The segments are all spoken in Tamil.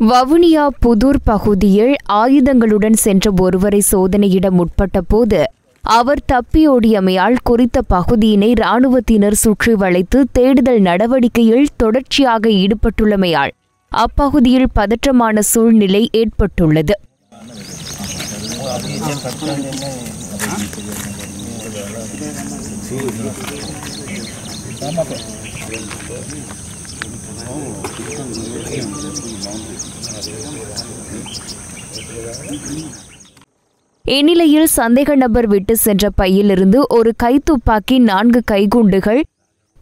வவுனியா புதூர் பகுதியில் ஆயுதங்களுடன் சென்ற ஒருவரை சோதனையிட முற்பட்ட போது அவர் தப்பியோடியமையால் குறித்த பகுதியினை இராணுவத்தினர் சுற்றி வளைத்து தேடுதல் நடவடிக்கையில் தொடர்ச்சியாக ஈடுபட்டுள்ளமையால் அப்பகுதியில் பதற்றமான சூழ்நிலை ஏற்பட்டுள்ளது. இந்நிலையில் சந்தேக நபர் விட்டு சென்ற பையிலிருந்து ஒரு கைத்துப்பாக்கி நான்கு கைகுண்டுகள்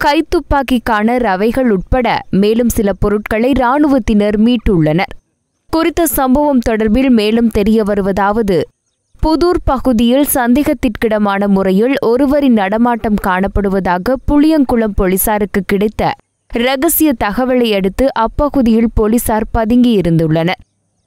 கைத்துப்பாக்கிக்கான ரவைகள் உட்பட மேலும் சில பொருட்களை இராணுவத்தினர் மீட்டுள்ளனர். குறித்த சம்பவம் தொடர்பில் மேலும் தெரிய வருவதாவது புதூர் பகுதியில் சந்தேகத்திற்கிடமான முறையில் ஒருவரின் நடமாட்டம் காணப்படுவதாக புளியங்குளம் போலீசாருக்கு கிடைத்த ரகசிய தகவலை அடுத்து அப்பகுதியில் போலீசார் பதுங்கியிருந்துள்ளனர்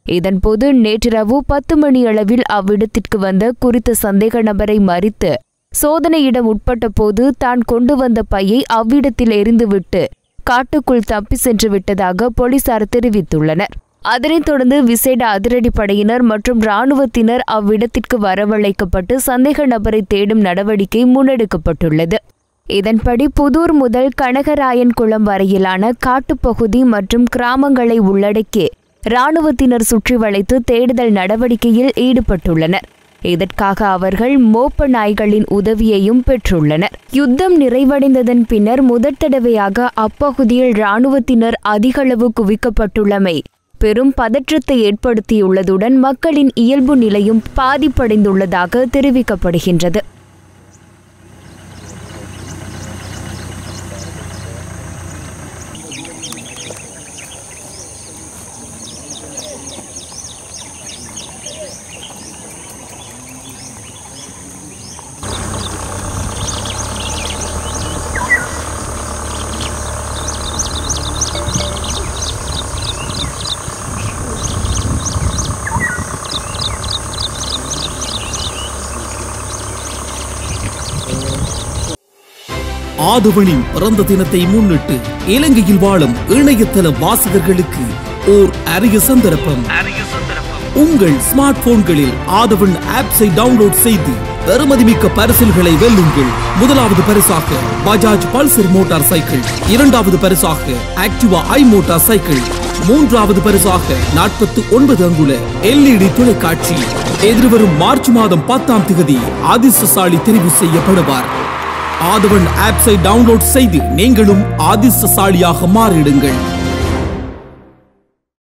இதன்போது நேற்றிரவு பத்து மணியளவில் அவ்விடத்திற்கு வந்த குறித்த சந்தேக நபரை மறித்து சோதனையிடம் உட்பட்ட போது தான் கொண்டு வந்த பையை அவ்விடத்தில் எரிந்துவிட்டு காட்டுக்குள் தப்பி சென்று விட்டதாக போலீசார் தெரிவித்துள்ளனர். அதனைத் தொடர்ந்து விசேட அதிரடிப்படையினர் மற்றும் இராணுவத்தினர் அவ்விடத்திற்கு வரவழைக்கப்பட்டு சந்தேக நபரை தேடும் நடவடிக்கை முன்னெடுக்கப்பட்டுள்ளது. இதன்படி புதூர் முதல் கனகராயன் குளம் வரையிலான காட்டுப்பகுதி மற்றும் கிராமங்களை உள்ளடக்கி இராணுவத்தினர் சுற்றி வளைத்து தேடுதல் நடவடிக்கையில் ஈடுபட்டுள்ளனர். இதற்காக அவர்கள் மோப்ப நாய்களின் உதவியையும் பெற்றுள்ளனர். யுத்தம் நிறைவடைந்ததன் பின்னர் முதற் தடவையாக அப்பகுதியில் இராணுவத்தினர் அதிகளவு குவிக்கப்பட்டுள்ளமை பெரும் பதற்றத்தை ஏற்படுத்தியுள்ளதுடன் மக்களின் இயல்பு நிலையும் பாதிப்படைந்துள்ளதாக தெரிவிக்கப்படுகின்றது. ஆதவனின் பிறந்த தினத்தை முன்னிட்டு இலங்கையில் வாழும் இணையதள வாசகர்களுக்கு ஓர் அரிய சந்தர்ப்பம். உங்கள் ஸ்மார்ட் போன்களில் ஆதவன் ஆப்ஸை டவுன்லோட் செய்து பெருமதிமிக்க பரிசில்களை வெல்லுங்கள். முதலாவது பரிசாக பஜாஜ் பல்சர் மோட்டார் சைக்கிள் இரண்டாவது பரிசாக ஆக்டிவா ஐ மோட்டார் சைக்கிள் மூன்றாவது பரிசாக நாற்பத்தி ஒன்பது அங்குல எல்இடி தொலைக்காட்சி. எதிர்வரும் மார்ச் மாதம் பத்தாம் தேதி அதிர்ஷ்டசாலி தெரிவு செய்யப்படுவார். ஆதவன் ஆப்ஸை டவுன்லோட் செய்து நீங்களும் ஆதிசசாலியாக மாறிடுங்கள்.